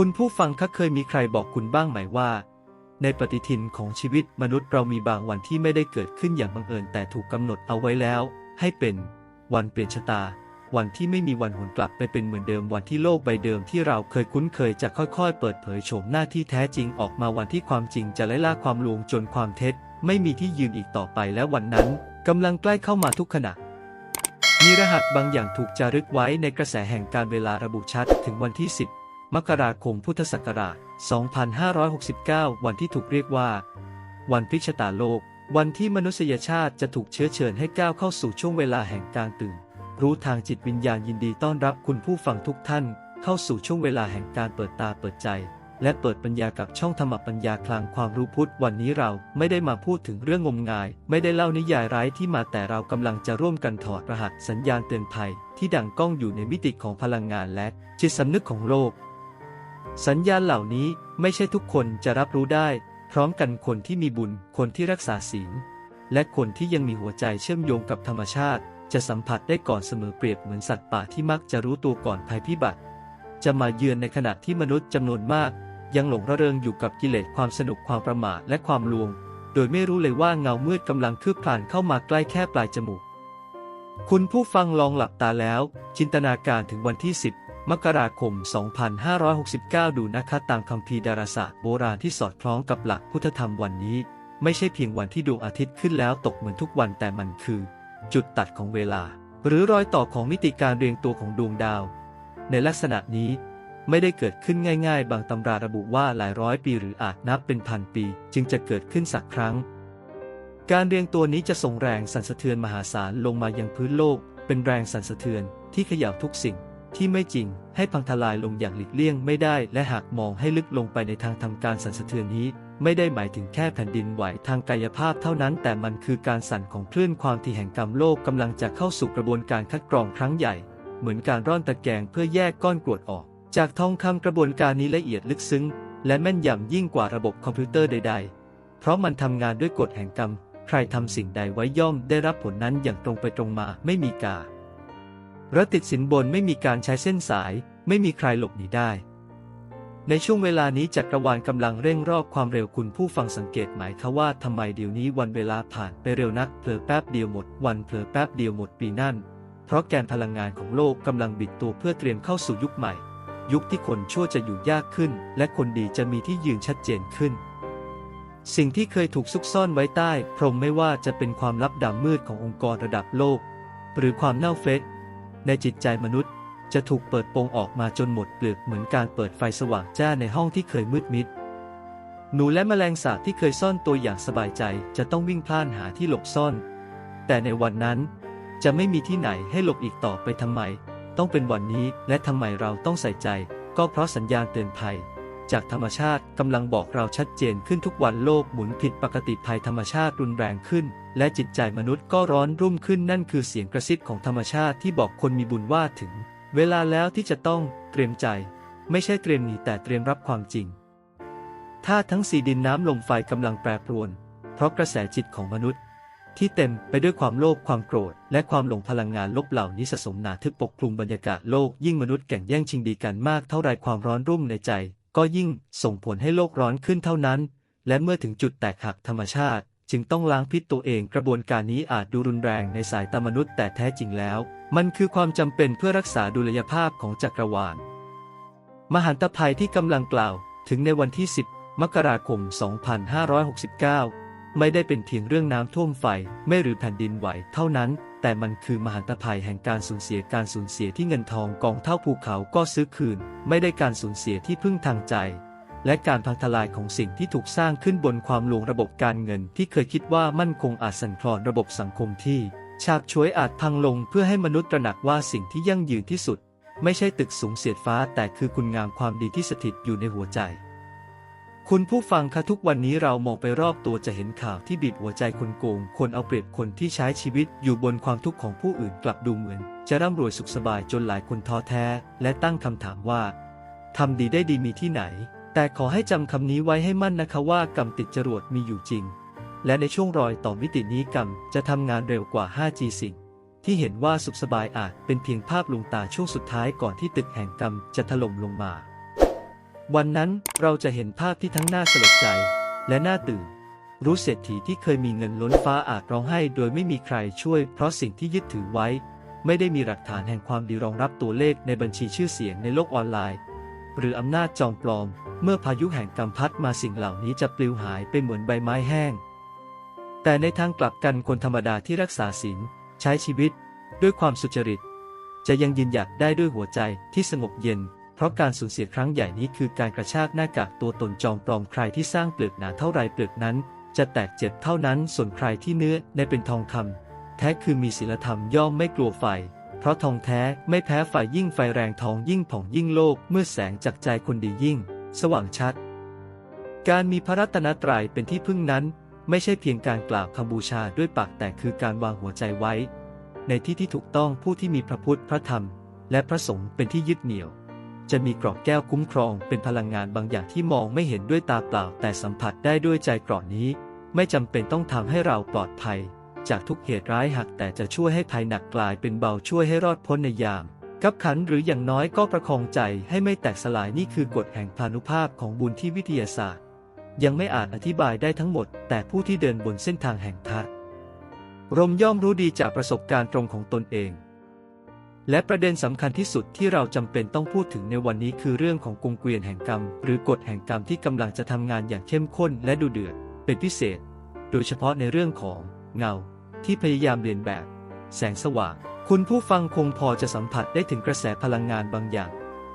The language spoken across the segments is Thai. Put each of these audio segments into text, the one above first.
คุณผู้ฟังคะเคยมีใครบอกคุณบ้างไหมว่า ในปฏิทินของชีวิตมนุษย์เรามีบางวันที่ไม่ได้เกิดขึ้นอย่างบังเอิญแต่ถูกกำหนดเอาไว้แล้ว ให้เป็น วันเปลี่ยนชะตา วันที่ไม่มีวันหวนกลับไปเป็นเหมือนเดิมวันที่โลกใบเดิมที่เราเคยคุ้นเคยจะค่อยๆ เปิดเผยโฉมหน้าที่แท้จริงออกมาวันที่ความจริงจะไล่ล่าความลวงจนความเท็จ ไม่มีที่ยืนอีกต่อไปและวันนั้นกำลังใกล้เข้ามาทุกขณะมีรหัสบางอย่างถูกจารึกไว้ในกระแสแห่งการเวลาระบุชัดถึงวันที่ 10 มกราคมพุทธศักราช 2569 วันที่ถูกเรียกว่า วันพลิกชะตาโลก วันที่มนุษยชาติจะถูกเชื้อเชิญให้ก้าวเข้าสู่ช่วงเวลาแห่งการตื่น รู้ทางจิตวิญญาณยินดีต้อนรับคุณผู้ฟังทุกท่าน เข้าสู่ช่วงเวลาแห่งการเปิดตาเปิดใจ และเปิดปัญญากับช่องธรรมปัญญาคลังความรู้พุทธวันนี้เราไม่ได้มาพูดถึงเรื่องงมงาย ไม่ได้เล่านิยายร้ายที่มาแต่เรากำลังจะร่วมกันถอดรหัสสัญญาณเตือนภัย ที่ดังก้องอยู่ในมิติของพลังงานและจิตสำนึกของโลก สัญญาณเหล่านี้ไม่ใช่ทุกคนจะรับรู้ได้ พร้อมกันคนที่มีบุญ คนที่รักษาศีล และคนที่ยังมีหัวใจเชื่อมโยงกับธรรมชาติ จะสัมผัสได้ก่อนเสมอเปรียบเหมือนสัตว์ป่าที่มักจะรู้ตัวก่อนภัยพิบัติ จะมาเยือนในขณะที่มนุษย์จำนวนมาก ยังหลงระเริงอยู่กับกิเลสความสนุกความประมาทและความลวง โดยไม่รู้เลยว่าเงามืดกำลังคืบคลานเข้ามาใกล้แค่ปลายจมูก คุณผู้ฟังลองหลับตาแล้ว จินตนาการถึงวันที่ 10 มกราคม 2569 ดูนะคะตามคัมภีร์ดาราศาสตร์โบราณที่สอดคล้องกับหลักพุทธธรรมวันนี้ ไม่ใช่เพียงวันที่ดวงอาทิตย์ขึ้นแล้วตกเหมือนทุกวันแต่มันคือ จุดตัดของเวลา หรือรอยต่อของมิติการเรียงตัวของดวงดาว ในลักษณะนี้ไม่ได้เกิดขึ้นง่ายๆ บางตำราระบุว่าหลายร้อยปีหรืออาจนับเป็นพันปี จึงจะเกิดขึ้นสักครั้ง การเรียงตัวนี้จะส่งแรงสั่นสะเทือนมหาศาลลงมายังพื้นโลก เป็นแรงสั่นสะเทือนที่เขย่าทุกสิ่ง ที่ไม่จริง ให้พังทลายลงอย่างหลีกเลี่ยงไม่ได้ และหากมองให้ลึกลงไปในทางทำการสั่นสะเทือนนี้ ไม่ได้หมายถึงแค่แผ่นดินไหวทางกายภาพเท่านั้น แต่มันคือการสั่นของคลื่นความถี่แห่งกรรมโลกกำลังจะเข้าสู่กระบวนการคัดกรองครั้งใหญ่ เหมือนการร่อนตะแกรงเพื่อแยกก้อนกรวดออก จากทองคำกระบวนการนี้ละเอียดลึกซึ้ง และแม่นยำยิ่งกว่าระบบคอมพิวเตอร์ใด ๆ เพราะมันทำงานด้วยกฎแห่งกรรม ใครทำสิ่งใดไว้ย่อมได้รับผลนั้นอย่างตรงไปตรงมาไม่มีกา ระติดสินบนไม่มีการใช้เส้นสาย ไม่มีใครหลบหนีได้ ในช่วงเวลานี้จักรวาลกำลังเร่งรอบความเร็วคุณผู้ฟังสังเกตไหมคะว่าทำไมเดี๋ยวนี้วันเวลาผ่านไปเร็วนักเผลอแป๊บเดียวหมด วันเผลอแป๊บเดียวหมดปีนั่น เพราะแกนพลังงานของโลกกำลังบิดตัวเพื่อเตรียมเข้าสู่ยุคใหม่ ยุคที่คนชั่วจะอยู่ยากขึ้น และคนดีจะมีที่ยืนชัดเจนขึ้นสิ่งที่เคยถูกซุกซ่อนไว้ใต้ พรมไม่ว่าจะเป็นความลับดำมืดขององค์กรระดับโลก หรือความเน่าเฟะ ในจิตใจมนุษย์ จะถูกเปิดโปงออกมาจนหมดเปลือกเหมือนการเปิดไฟสว่างจ้าในห้องที่เคยมืดมิด หนูและแมลงสาบที่เคยซ่อนตัวอย่างสบายใจจะต้องวิ่งพล่านหาที่หลบซ่อน แต่ในวันนั้นจะไม่มีที่ไหนให้หลบอีกต่อไปทำไม ต้องเป็นวันนี้และทำไมเราต้องใส่ใจ ก็เพราะสัญญาณเตือนภัย จากธรรมชาติกำลังบอกเราชัดเจนขึ้นทุกวันโลกหมุนผิดปกติภัยธรรมชาติรุนแรงขึ้น และจิตใจมนุษย์ก็ร้อนรุ่มขึ้นนั่นคือเสียงกระซิบของธรรมชาติที่บอกคนมีบุญว่าถึง เวลาแล้วที่จะต้องเตรียมใจ ไม่ใช่เตรียมหนีแต่เตรียมรับความจริงธาตุทั้งสี่ดินน้ำลมไฟกำลังแปรปรวน เพราะกระแสจิตของมนุษย์ ที่เต็มไปด้วยความโลภความโกรธ และความหลงพลังงานลบเหล่านี้สะสมหนาทึบปกคลุมบรรยากาศโลกยิ่งมนุษย์แข่งแย่งชิงดีกันมากเท่าไรความร้อนรุ่มในใจ ก็ยิ่งส่งผลให้โลกร้อนขึ้นเท่านั้น และเมื่อถึงจุดแตกหักธรรมชาติ จึงต้องล้างพิษตัวเองกระบวนการนี้อาจดูรุนแรงในสายตามนุษย์แต่แท้จริงแล้ว มันคือความจำเป็นเพื่อรักษาดุลยภาพของจักรวาล มหันตภัยที่กำลังกล่าวถึงในวันที่ 10 มกราคม 2569 ไม่ได้เป็นเพียงเรื่องน้ำท่วมไฟไม่หรือแผ่นดินไหวเท่านั้น แต่มันคือมหันตภัยแห่งการสูญเสียการสูญเสียที่เงินทองกองเท่าภูเขาก็ซื้อคืน ไม่ได้การสูญเสียที่พึ่งทางใจ และการพังทลายของสิ่งที่ถูกสร้างขึ้นบนความลวงระบบการเงินที่เคยคิดว่ามั่นคงอาจสั่นคลอนระบบสังคมที่ฉาบฉวยอาจพังลงเพื่อให้มนุษย์ตระหนักว่าสิ่งที่ยั่งยืนที่สุด ไม่ใช่ตึกสูงเสียดฟ้าแต่คือคุณงามความดีที่สถิตอยู่ในหัวใจ คุณผู้ฟังคะทุกวันนี้เรามองไปรอบตัวจะเห็นข่าวที่บีบหัวใจคนโกง คนเอาเปรียบคนที่ใช้ชีวิตอยู่บนความทุกข์ของผู้อื่นกลับดูเหมือน จะร่ำรวยสุขสบายจนหลายคนท้อแท้ และตั้งคำถามว่าทำดีได้ดีมีที่ไหน แต่ขอให้จำคำนี้ไว้ให้มั่นนะคะว่ากรรมติดจรวดมีอยู่จริง และในช่วงรอยต่อมิตินี้กรรมจะทำงานเร็วกว่า 5G สิ่งที่เห็นว่าสุขสบายอาจเป็นเพียงภาพลวงตาช่วงสุดท้ายก่อนที่ตึกแห่งกรรมจะถล่มลงมา วันนั้นเราจะเห็นภาพที่ทั้งน่าสลดใจ และน่าตื่น รู้เศรษฐีที่เคยมีเงินล้นฟ้าอาจร้องไห้โดยไม่มีใครช่วย เพราะสิ่งที่ยึดถือไว้ ไม่ได้มีหลักฐานแห่งความดีรองรับตัวเลขในบัญชีชื่อเสียงในโลกออนไลน์ หรืออำนาจจอมปลอม เมื่อพายุแห่งกรรมพัดมาสิ่งเหล่านี้จะปลิวหายไปเหมือนใบไม้แห้ง แต่ในทางกลับกันคนธรรมดาที่รักษาศีลใช้ชีวิต ด้วยความสุจริต จะยังยืนหยัดได้ด้วยหัวใจที่สงบเย็น เพราะการสูญเสียครั้งใหญ่นี้คือการกระชากหน้ากากตัวตนจอมปลอมใครที่สร้างเปลือกหนาเท่าไรเปลือกนั้น จะแตกเจ็บเท่านั้นส่วนใครที่เนื้อในเป็นทองคำแท้คือมีศีลธรรมย่อมไม่กลัวไฟ เพราะทองแท้ไม่แพ้ไฟยิ่งไฟแรงทองยิ่งผ่องยิ่งโลก เมื่อแสงจากใจคนดียิ่ง สว่างชัด การมีพระรัตนตรัยเป็นที่พึ่งนั้น ไม่ใช่เพียงการกล่าวคำบูชาด้วยปากแต่คือการวางหัวใจไว้ ในที่ที่ถูกต้องผู้ที่มีพระพุทธพระธรรม และพระสงฆ์เป็นที่ยึดเหนี่ยว จะมีกรอบแก้วคุ้มครองเป็นพลังงานบางอย่างที่มองไม่เห็นด้วยตาเปล่า แต่สัมผัสได้ด้วยใจกรอบนี้ ไม่จำเป็นต้องทำให้เราปลอดภัย จากทุกเหตุร้ายหักแต่จะช่วยให้ภัยหนักกลายเป็นเบาช่วยให้รอดพ้นในยามกับขันหรืออย่างน้อยก็ประคองใจให้ไม่แตกสลายนี่คือกฎแห่งพานุภาพของบุญที่วิทยาศาสตร์ ยังไม่อาจอธิบายได้ทั้งหมด แต่ผู้ที่เดินบนเส้นทางแห่งทะรมย่อมรู้ดีจากประสบการณ์ตรงของตนเอง และประเด็นสำคัญที่สุดที่เราจำเป็นต้องพูดถึงในวันนี้คือเรื่องของกงเกวียนแห่งกรรม หรือกฎแห่งกรรมที่กำลังจะทำงานอย่างเข้มข้นและดุเดือด เป็นพิเศษ โดยเฉพาะในเรื่องของเงา ที่พยายามเรียนแบบ แสงสว่าง คุณผู้ฟังคงพอจะสัมผัสได้ถึงกระแสพลังงานบางอย่าง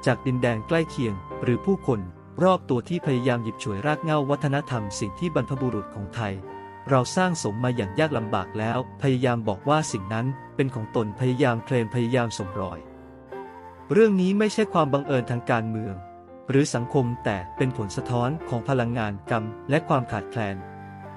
จากดินแดนใกล้เคียง หรือผู้คน รอบตัวที่พยายามหยิบฉวยรากเง้าวัฒนธรรมสิ่งที่บรรพบุรุษของไทย เราสร้างสมมาอย่างยากลำบากแล้ว พยายามบอกว่าสิ่งนั้นเป็นของตนพยายามเคลมพยายามสมรอย เรื่องนี้ไม่ใช่ความบังเอิญทางการเมือง หรือสังคมแต่เป็นผลสะท้อนของพลังงานกรรม และความขาดแคลน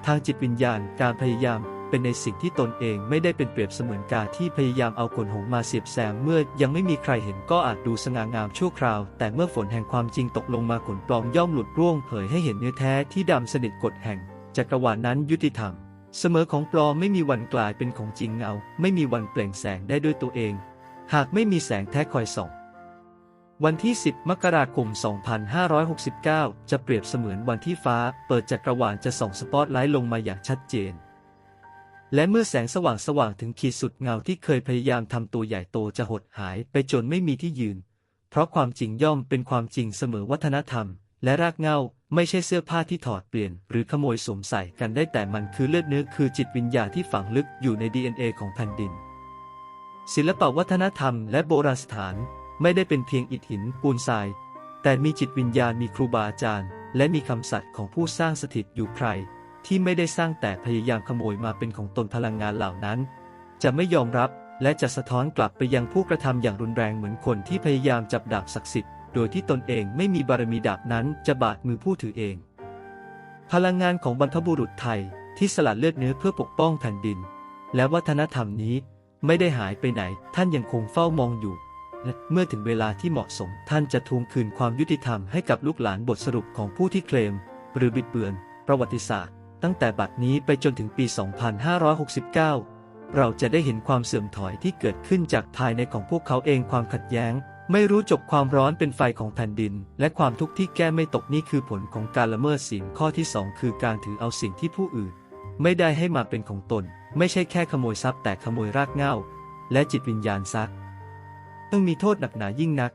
ทางจิตวิญญาณการพยายามเป็นในสิ่งที่ตนเองไม่ได้เป็นเปรียบเสมือนกาที่พยายามเอาขนหงมาเสียบแซมเมื่อยังไม่มีใครเห็นก็อาจดูสง่างามชั่วคราว แต่เมื่อฝนแห่งความจริงตกลงมาขนปลอมย่อมหลุดร่วงเผยให้เห็นเนื้อแท้ที่ดำสนิทกฎแห่ง จักรวาลนั้นยุติธรรม เสมอของปลอมไม่มีวันกลายเป็นของจริงเงา ไม่มีวันเปล่งแสงได้ด้วยตัวเอง หากไม่มีแสงแท้คอยส่อง วันที่ 10 มกราคม 2569 จะเปรียบเสมือนวันที่ฟ้า เปิดจักรวาลจะส่องสปอตไลท์ลงมาอย่างชัดเจน และเมื่อแสงสว่างสว่างถึงขีดสุดเงาที่เคยพยายามทำตัวใหญ่โตจะหดหายไปจนไม่มีที่ยืน เพราะความจริงย่อมเป็นความจริงเสมอวัฒนธรรม และรากเงาไม่ใช่เสื้อผ้าที่ถอดเปลี่ยน หรือขโมยสวมใส่กันได้แต่มันคือเลือดเนื้อคือจิตวิญญาณที่ฝังลึกอยู่ใน DNA ของแผ่นดิน ศิลปวัฒนธรรมและโบราณสถานไม่ได้เป็นเพียงอิฐหินปูนทราย แต่มีจิตวิญญาณมีครูบาอาจารย์ และมีคำสัตย์ของผู้สร้างสถิตอยู่ใคร ที่ไม่ได้สร้างแต่พยายามขโมยมาเป็นของตนพลังงานเหล่านั้น จะไม่ยอมรับและจะสะท้อนกลับไปยังผู้กระทำอย่างรุนแรงเหมือนคนที่พยายามจับดาบศักดิ์สิทธิ์ โดยที่ตนเองไม่มีบารมีดาบนั้นจะบาดมือผู้ถือเอง พลังงานของบรรพบุรุษไทยที่สละเลือดเนื้อเพื่อปกป้องแผ่นดิน และวัฒนธรรมนี้ไม่ได้หายไปไหน ท่านยังคงเฝ้ามองอยู่ เมื่อถึงเวลาที่เหมาะสมท่านจะทวงคืนความยุติธรรมให้กับลูกหลานบทสรุปของผู้ที่เคลม หรือบิดเบือน ประวัติศาสตร์ ตั้งแต่บัดนี้ไปจนถึงปี 2569 เราจะได้เห็นความเสื่อมถอยที่เกิดขึ้นจากภายในของพวกเขาเองความขัดแย้ง ไม่รู้จบความร้อนเป็นไฟของแผ่นดิน และความทุกข์ที่แก้ไม่ตกนี่คือผลของการละเมิดศีลข้อที่สองคือการถือเอาสิ่งที่ผู้อื่น ไม่ได้ให้มาเป็นของตน ไม่ใช่แค่ขโมยทรัพย์แต่ขโมยรากเหง้า และจิตวิญญาณซักต้องมีโทษหนักหนายิ่งนัก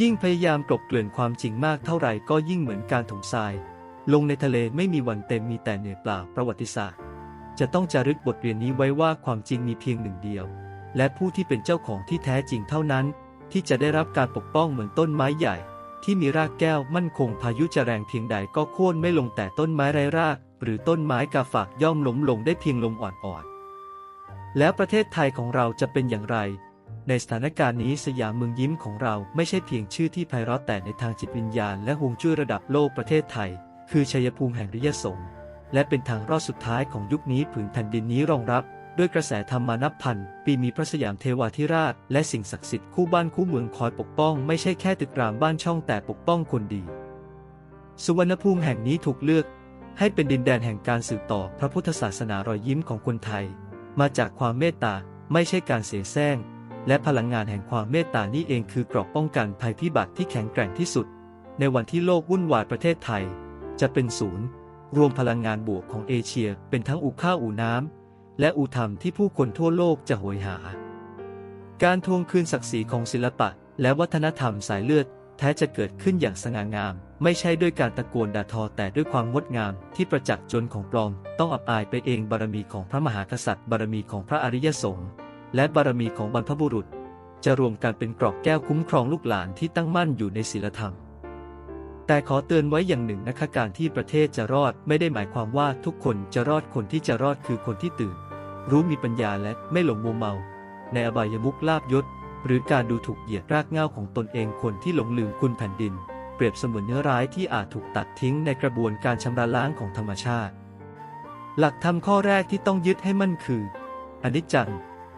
ยิ่งพยายามกลบเกลื่อนความจริงมากเท่าไหร่ก็ยิ่งเหมือนการถมทราย ลงในทะเลไม่มีวันเต็มมีแต่เหนื่อยเปล่าประวัติศาสตร์ จะต้องจารึกบทเรียนนี้ไว้ว่าความจริงมีเพียงหนึ่งเดียว และผู้ที่เป็นเจ้าของที่แท้จริงเท่านั้น ที่จะได้รับการปกป้องเหมือนต้นไม้ใหญ่ ที่มีรากแก้วมั่นคงพายุจะแรงเพียงใดก็โค่นไม่ลงแต่ต้นไม้ไร้ราก หรือต้นไม้กาฝากย่อมล้มลงได้เพียงลมอ่อนๆ แล้วประเทศไทยของเราจะเป็นอย่างไร ในสถานการณ์นี้สยามเมืองยิ้มของเราไม่ใช่เพียงชื่อที่ไพเราะแต่ในทางจิตวิญญาณและฮวงจุ้ยระดับโลกประเทศไทย คือชัยภูมิแห่งริยสงฆ์และเป็นทางรอดสุดท้ายของยุคนี้ผืนแผ่นดินนี้รองรับ ด้วยกระแสธรรมานับพันปีมีพระสยามเทวาธิราช และสิ่งศักดิ์สิทธิ์คู่บ้านคู่เมืองคอยปกป้องไม่ใช่แค่ตึกรามบ้านช่องแต่ปกป้องคนดี สุวรรณภูมิแห่งนี้ถูกเลือก ให้เป็นดินแดนแห่งการสืบต่อพระพุทธศาสนารอยยิ้มของคนไทย มาจากความเมตตาไม่ใช่การเสียแซงและพลังงานแห่งความเมตตานี้เองคือเกราะป้องกันภัยพิบัติที่แข็งแกร่งที่สุด ในวันที่โลกวุ่นวายประเทศไทย จะเป็นศูนย์ รวมพลังงานบวกของเอเชีย เป็นทั้งอู่ข้าวอู่น้ำ และอู่ธรรมที่ผู้คนทั่วโลกจะโหยหา การทวงคืนศักดิ์ศรีของศิลปะ และวัฒนธรรมสายเลือด แท้จะเกิดขึ้นอย่างสง่างาม ไม่ใช่ด้วยการตะโกนด่าทอแต่ด้วยความงดงามที่ประจักษ์จนของปลอม ต้องอับอายไปเองบารมีของพระมหากษัตริย์ บารมีของพระอริยสงฆ์และบารมีของบรรพบุรุษ จะรวมกันเป็นกรอบแก้วคุ้มครองลูกหลานที่ตั้งมั่นอยู่ในศีลธรรมแต่ขอเตือนไว้อย่างหนึ่งนะคะการที่ประเทศจะรอดไม่ได้หมายความว่าทุกคนจะรอดคนที่จะรอดคือคนที่ตื่น รู้มีปัญญาและไม่หลงมัวเมา ในอบายมุขลาบยศ หรือการดูถูกเหยียดรากเหง้าของตนเองคนที่หลงลืมคุณแผ่นดิน เปรียบเสมือนเนื้อร้ายที่อาจถูกตัดทิ้งในกระบวนการชำระล้างของธรรมชาติ หลักธรรมข้อแรกที่ต้องยึดให้มั่นคือ อนิจจัง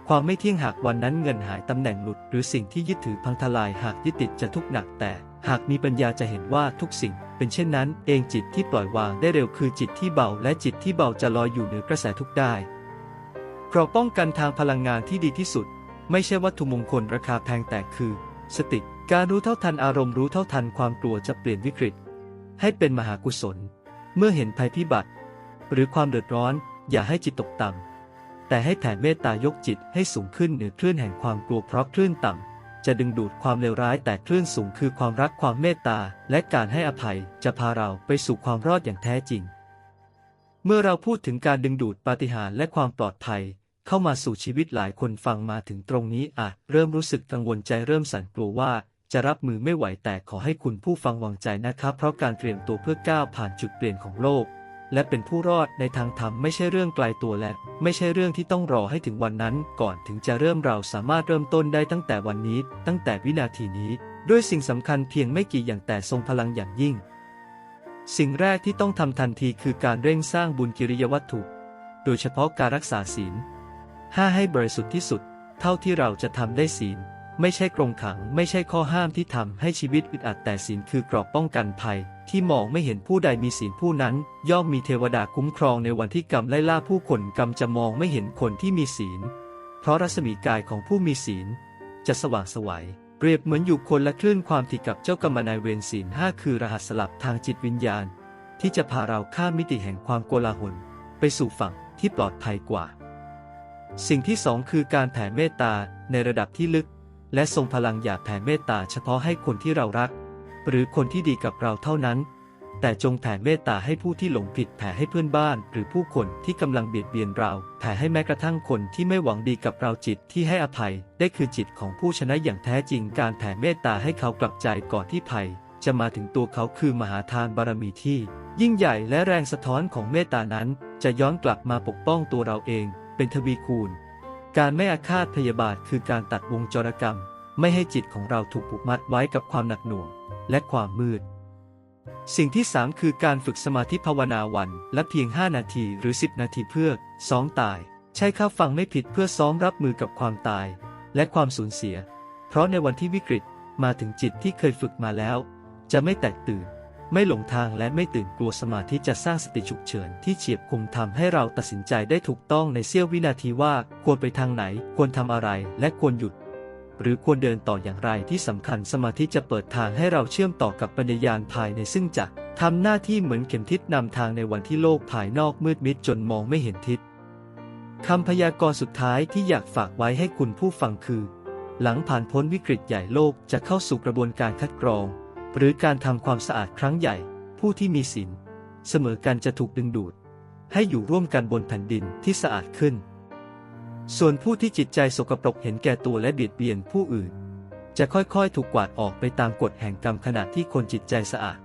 ความไม่เที่ยงหากวันนั้นเงินหายตำแหน่งหลุด หรือสิ่งที่ยึดถือพังทลายหากยึดติดจะทุกข์หนักแต่หากมีปัญญาจะเห็นว่าทุกสิ่ง เป็นเช่นนั้น เองจิตที่ปล่อยวางได้เร็วคือจิตที่เบา และจิตที่เบาจะลอยอยู่เหนือกระแสทุกข์ได้ เราป้องกันทางพลังงานที่ดีที่สุด ไม่ใช่วัตถุมงคลราคาแพงแต่คือ สติการรู้เท่าทันอารมณ์รู้เท่าทันความกลัวจะเปลี่ยนวิกฤต ให้เป็นมหากุศล เมื่อเห็นภัยพิบัติ หรือความเดือดร้อน อย่าให้จิตตกต่ำแต่ให้แผ่เมตตายกจิตให้สูงขึ้นเหนือคลื่นแห่งความกลัวเพราะคลื่นต่ำจะดึงดูดความเลวร้ายแต่คลื่นสูงคือความรักความเมตตา และการให้อภัยจะพาเราไปสู่ความรอดอย่างแท้จริง เมื่อเราพูดถึงการดึงดูดปาฏิหาริย์และความปลอดภัย เข้ามาสู่ชีวิตหลายคนฟังมาถึงตรงนี้อาจเริ่มรู้สึกกังวลใจเริ่มสั่นกลัวว่าจะรับมือไม่ไหวแต่ขอให้คุณผู้ฟังวางใจนะครับ เพราะการเตรียมตัวเพื่อก้าวผ่านจุดเปลี่ยนของโลก และเป็นผู้รอดในทางธรรมไม่ใช่เรื่องไกลตัวและ ไม่ใช่เรื่องที่ต้องรอให้ถึงวันนั้น ก่อนถึงจะเริ่มเราสามารถเริ่มต้นได้ตั้งแต่วันนี้ ตั้งแต่วินาทีนี้ ด้วยสิ่งสำคัญเพียงไม่กี่อย่างแต่ทรงพลังอย่างยิ่ง สิ่งแรกที่ต้องทำทันทีคือการเร่งสร้างบุญกิริยวัตถุ โดยเฉพาะการรักษาศีล ห้าให้บริสุทธิ์ที่สุด เท่าที่เราจะทำได้ศีล ไม่ใช่กรงขัง ไม่ใช่ข้อห้ามที่ทำให้ชีวิตอึดอัดแต่ศีลคือกรอบป้องกันภัย ที่มองไม่เห็นผู้ใดมีศีลผู้นั้น ย่อมมีเทวดาคุ้มครองในวันที่กรรมไล่ล่าผู้คนกรรมจะมองไม่เห็นคนที่มีศีล เพราะรัศมีกายของผู้มีศีล จะสว่างสวัยเปรียบเหมือนอยู่คนละคลื่นความถี่กับเจ้ากรรมนายเวรศีลห้าคือรหัสสลับทางจิตวิญญาณ ที่จะพาเราข้ามมิติแห่งความโกลาหลไปสู่ฝั่งที่ปลอดภัยกว่า สิ่งที่สองคือการแผ่เมตตาในระดับที่ลึก และทรงพลังอย่าแผ่เมตตาเฉพาะให้คนที่เรารัก หรือคนที่ดีกับเราเท่านั้น แต่จงแผ่เมตตาให้ผู้ที่หลงผิดแผ่ให้เพื่อนบ้าน หรือผู้คนที่กำลังเบียดเบียนเรา แผ่ให้แม้กระทั่งคนที่ไม่หวังดีกับเราจิตที่ให้อภัย ได้คือจิตของผู้ชนะอย่างแท้จริงการแผ่เมตตาให้เขากลับใจก่อนที่ภัย จะมาถึงตัวเขาคือมหาทานบารมีที่ ยิ่งใหญ่และแรงสะท้อนของเมตตานั้น จะย้อนกลับมาปกป้องตัวเราเอง เป็นทวีคูณ การไม่อาฆาตพยาบาทคือการตัดวงจรกรรม ไม่ให้จิตของเราถูกผูกมัดไว้กับความหนักหน่วง และความมืด สิ่งที่สามคือการฝึกสมาธิภาวนาวันละเพียง 5 นาทีหรือ 10 นาทีเพื่อซ้อมตาย ใช้ข้าฟังไม่ผิดเพื่อซ้อมรับมือกับความตาย และความสูญเสีย เพราะในวันที่วิกฤตมาถึงจิตที่เคยฝึกมาแล้ว จะไม่แตกตื่น ไม่หลงทางและไม่ตื่นกลัวสมาธิจะสร้างสติฉุกเฉินที่เฉียบคมทำให้เราตัดสินใจได้ถูกต้องในเสี้ยววินาทีว่าควรไปทางไหน ควรทำอะไร และควรหยุด หรือควรเดินต่ออย่างไรที่สำคัญสมาธิจะเปิดทางให้เราเชื่อมต่อกับปัญญายาณภายในซึ่งจะทำหน้าที่เหมือนเข็มทิศนำทางในวันที่โลกภายนอกมืดมิดจนมองไม่เห็นทิศคำพยากรณ์สุดท้ายที่อยากฝากไว้ให้คุณผู้ฟังคือ หลังผ่านพ้นวิกฤตใหญ่โลกจะเข้าสู่กระบวนการคัดกรอง หรือการทำความสะอาดครั้งใหญ่ ผู้ที่มีศีลเสมอกันจะถูกดึงดูด ให้อยู่ร่วมกันบนแผ่นดินที่สะอาดขึ้น ส่วนผู้ที่จิตใจสกปรกเห็นแก่ตัวและเบียดเบียนผู้อื่น จะค่อยๆ ถูกกวาดออกไปตามกฎแห่งกรรมขณะที่คนจิตใจสะอาด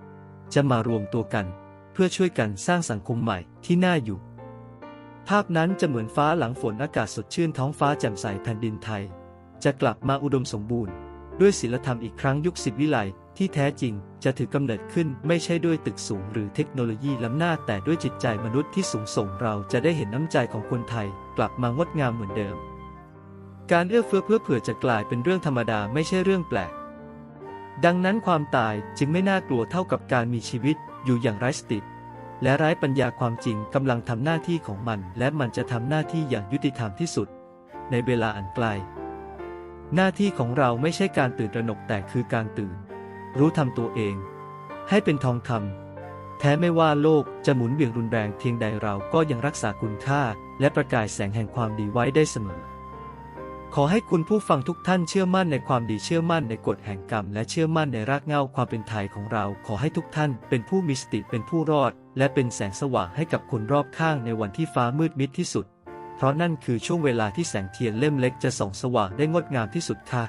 จะมารวมตัวกัน เพื่อช่วยกันสร้างสังคมใหม่ที่น่าอยู่ ภาพนั้นจะเหมือนฟ้าหลังฝนอากาศสดชื่นท้องฟ้าแจ่มใสแผ่นดินไทย จะกลับมาอุดมสมบูรณ์ ด้วยศีลธรรมอีกครั้งยุคสิบวิไลที่แท้จริงจะถือกำเนิดขึ้นไม่ใช่ด้วยตึกสูงหรือเทคโนโลยีล้ำหน้าแต่ด้วยจิตใจมนุษย์ที่สูงส่งเราจะได้เห็นน้ำใจของคนไทย กลับมางดงามเหมือนเดิม การเอื้อเฟื้อเพื่อเผื่อจะกลายเป็นเรื่องธรรมดาไม่ใช่เรื่องแปลก ดังนั้นความตายจึงไม่น่ากลัวเท่ากับการมีชีวิตอยู่อย่างไร้สติ และไร้ปัญญาความจริงกำลังทำหน้าที่ของมัน และมันจะทำหน้าที่อย่างยุติธรรมที่สุด ในเวลาอันไกล หน้าที่ของเราไม่ใช่การตื่นตระหนกแต่คือการตื่น รู้ทำตัวเอง ให้เป็นทองคำแท้ไม่ว่าโลกจะหมุนเวียงรุนแรงเพียงใดเราก็ยังรักษาคุณค่า และประกายแสงแห่งความดีไว้ได้เสมอ ขอให้คุณผู้ฟังทุกท่านเชื่อมั่นในความดีเชื่อมั่นในกฎแห่งกรรม และเชื่อมั่นในรากเหง้าความเป็นไทยของเรา ขอให้ทุกท่านเป็นผู้มีสติเป็นผู้รอด และเป็นแสงสว่างให้กับคนรอบข้างในวันที่ฟ้ามืดมิดที่สุด เพราะนั่นคือช่วงเวลาที่แสงเทียนเล่มเล็กจะส่องสว่างได้งดงามที่สุดค่ะ